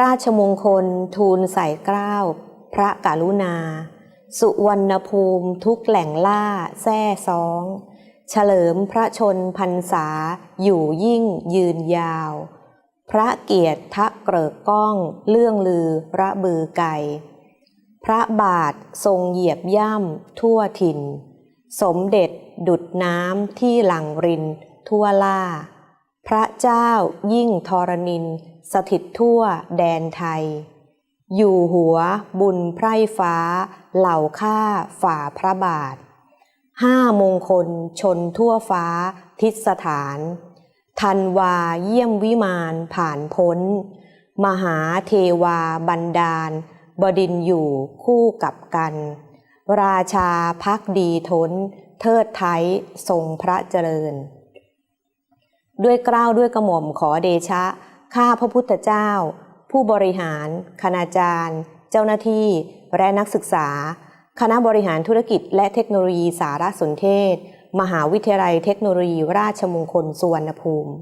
ราชมงคลทูลใส่เกล้าพระกรุณา สุวรรณภูมิทุกแหล่งล่าแซ่ซ้อง เฉลิมพระชนพรรษาอยู่ยิ่งยืนยาว พระเกียรติทะเกริกก้องเลื่องลือระบือไก่พระบาททรงเหยียบย่ำทั่วถิ่น สมเด็จดุดน้ำที่หลังรินทั่วล่า พระเจ้ายิ่งทรนิน สถิตทั่วแดนไทย อยู่หัวบุญไพร่ฟ้า เหล่าข้าฝ่าพระบาท ห้ามงคลชนทั่วฟ้าทิศสถาน ทันวาเยี่ยมวิมานผ่านพ้น มหาเทวาบันดาล บดินอยู่คู่กับกัน ราชาพักดีทน เทิดไทยทรงพระเจริญ ด้วยเกล้าวด้วยกระหม่อมขอเดชะ ข้าพระพุทธเจ้า ผู้บริหาร คณาจารย์ เจ้าหน้าที่ และนักศึกษา คณะบริหารธุรกิจและเทคโนโลยีสารสนเทศ มหาวิทยาลัยเทคโนโลยีราชมงคลสุวรรณภูมิ